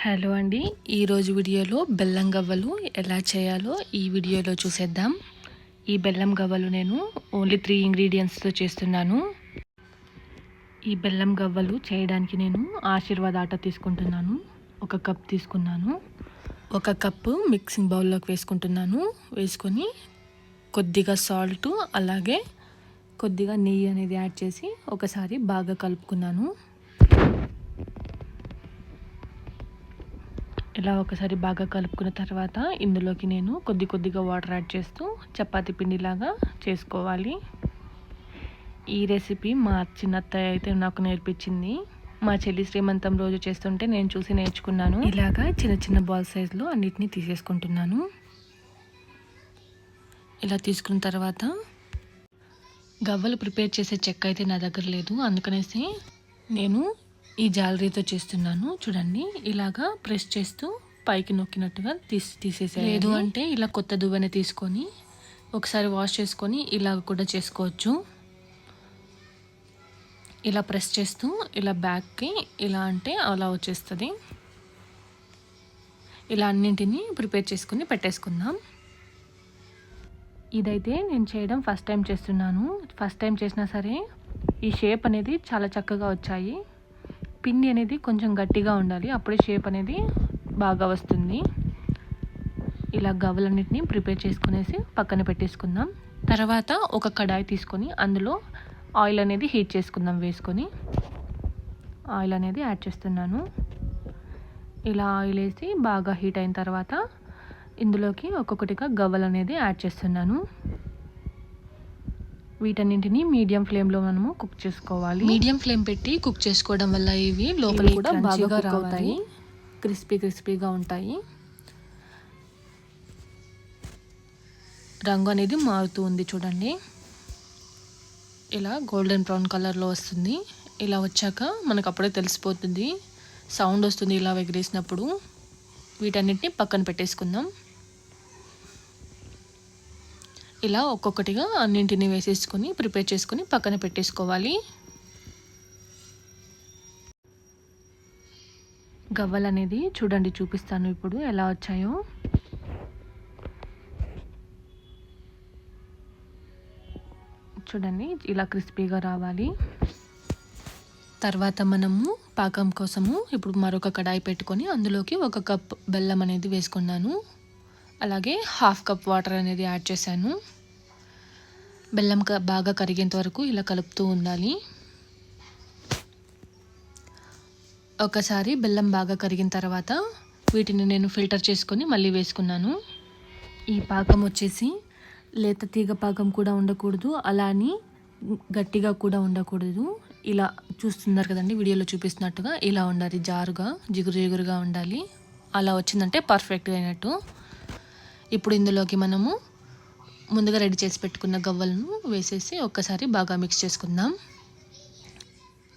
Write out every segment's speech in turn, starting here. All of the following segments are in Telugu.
హలో అండి ఈరోజు వీడియోలో బెల్లం గవ్వలు ఎలా చేయాలో ఈ వీడియోలో చూసేద్దాం. ఈ బెల్లం గవ్వలు నేను ఓన్లీ త్రీ ఇంగ్రీడియంట్స్తో చేస్తున్నాను. ఈ బెల్లం గవ్వలు చేయడానికి నేను ఆశీర్వాద్ ఆట తీసుకుంటున్నాను. ఒక కప్ తీసుకున్నాను. ఒక కప్పు మిక్సింగ్ బౌల్లోకి వేసుకుంటున్నాను. వేసుకొని కొద్దిగా సాల్ట్ అలాగే కొద్దిగా నెయ్యి అనేది యాడ్ చేసి ఒకసారి బాగా కలుపుకున్నాను. ఇలా ఒకసారి బాగా కలుపుకున్న తర్వాత ఇందులోకి నేను కొద్ది కొద్దిగా వాటర్ యాడ్ చేస్తూ చపాతి పిండిలాగా చేసుకోవాలి. ఈ రెసిపీ మా చిన్నత్తయ్య అయితే నాకు నేర్పించింది. మా చెల్లి శ్రీమంతం రోజు చేస్తుంటే నేను చూసి నేర్చుకున్నాను. ఇలాగా చిన్న చిన్న బాల్ సైజులో అన్నిటినీ తీసేసుకుంటున్నాను. ఇలా తీసుకున్న తర్వాత గవ్వలు ప్రిపేర్ చేసే చెక్క అయితే నా దగ్గర లేదు. అందుకనేసి నేను ఈ జాలరీతో చేస్తున్నాను. చూడండి ఇలాగా ప్రెస్ చేస్తూ పైకి నొక్కినట్టుగా తీసి తీసేసే లేదు అంటే ఇలా కొత్త దువ్వెన తీసుకొని ఒకసారి వాష్ చేసుకొని ఇలాగ కూడా చేసుకోవచ్చు. ఇలా ప్రెస్ చేస్తూ ఇలా బ్యాక్కి ఇలా అంటే అలా వచ్చేస్తుంది. ఇలా అన్నింటినీ ప్రిపేర్ చేసుకుని పెట్టేసుకుందాం. ఇదైతే నేను చేయడం ఫస్ట్ టైం చేస్తున్నాను. ఫస్ట్ టైం చేసినా సరే ఈ షేప్ అనేది చాలా చక్కగా వచ్చాయి. పిండి అనేది కొంచెం గట్టిగా ఉండాలి. అప్పుడే షేప్ అనేది బాగా వస్తుంది. ఇలా గవ్వలన్నిటిని ప్రిపేర్ చేసుకునేసి పక్కన పెట్టేసుకుందాం. తర్వాత ఒక కడాయి తీసుకొని అందులో ఆయిల్ అనేది హీట్ చేసుకుందాం వేసుకొని. ఆయిల్ అనేది యాడ్ చేస్తున్నాను. ఇలా ఆయిల్ వేసి బాగా హీట్ అయిన తర్వాత ఇందులోకి ఒక్కొక్కటిగా గవ్వలు అనేది యాడ్ చేస్తున్నాను. వీటన్నింటిని మీడియం ఫ్లేమ్లో మనము కుక్ చేసుకోవాలి. మీడియం ఫ్లేమ్ పెట్టి కుక్ చేసుకోవడం వల్ల ఇవి లోపల కూడా బాగా కుక్ అవుతాయి. క్రిస్పీ క్రిస్పీగా ఉంటాయి. రంగు అనేది మారుతూ ఉంది చూడండి. ఇలా గోల్డెన్ బ్రౌన్ కలర్లో వస్తుంది. ఇలా వచ్చాక మనకు అప్పుడే తెలిసిపోతుంది. సౌండ్ వస్తుంది ఇలా ఎగిరేసినప్పుడు వీటన్నిటిని పక్కన పెట్టేసుకుందాం. ఇలా ఒక్కొక్కటిగా అన్నింటిని వేసేసుకొని ప్రిపేర్ చేసుకొని పక్కన పెట్టేసుకోవాలి. గవ్వలు అనేది చూడండి చూపిస్తాను ఇప్పుడు ఎలా వచ్చాయో. చూడండి ఇలా క్రిస్పీగా రావాలి. తర్వాత మనము పాకం కోసము ఇప్పుడు మరొక కడాయి పెట్టుకొని అందులోకి ఒక కప్ బెల్లం అనేది వేసుకున్నాను. అలాగే హాఫ్ కప్ వాటర్ అనేది యాడ్ చేశాను. బెల్లం బాగా కరిగేంత వరకు ఇలా కలుపుతూ ఉండాలి. ఒకసారి బెల్లం బాగా కరిగిన తర్వాత వీటిని నేను ఫిల్టర్ చేసుకొని మళ్ళీ వేసుకున్నాను. ఈ పాకం వచ్చేసి లేత తీగ పాకం కూడా ఉండకూడదు అలా అని గట్టిగా కూడా ఉండకూడదు. ఇలా చూస్తున్నారు కదండి వీడియోలో చూపిస్తున్నట్టుగా ఇలా ఉండాలి జారుగా జిగురు జిగురుగా ఉండాలి. అలా వచ్చిందంటే పర్ఫెక్ట్గా అయినట్టు. ఇప్పుడు ఇందులోకి మనము ముందుగా రెడీ చేసి పెట్టుకున్న గవ్వలను వేసేసి ఒక్కసారి బాగా మిక్స్ చేసుకుందాం.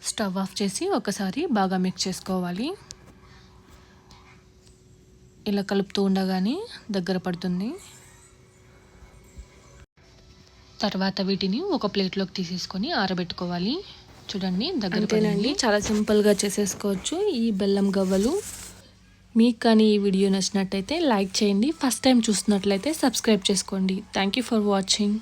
స్టవ్ ఆఫ్ చేసి ఒకసారి బాగా మిక్స్ చేసుకోవాలి. ఇలా కలుపుతూ ఉండగానే దగ్గర పడుతుంది. తర్వాత వీటిని ఒక ప్లేట్లోకి తీసేసుకొని ఆరబెట్టుకోవాలి. చూడండి దగ్గర చాలా సింపుల్గా చేసేసుకోవచ్చు ఈ బెల్లం గవ్వలు. మీకు కానీ ఈ వీడియో నచ్చినట్టయితే లైక్ చేయండి. ఫస్ట్ టైం చూసినట్లయితే సబ్స్క్రైబ్ చేసుకోండి. Thank you for watching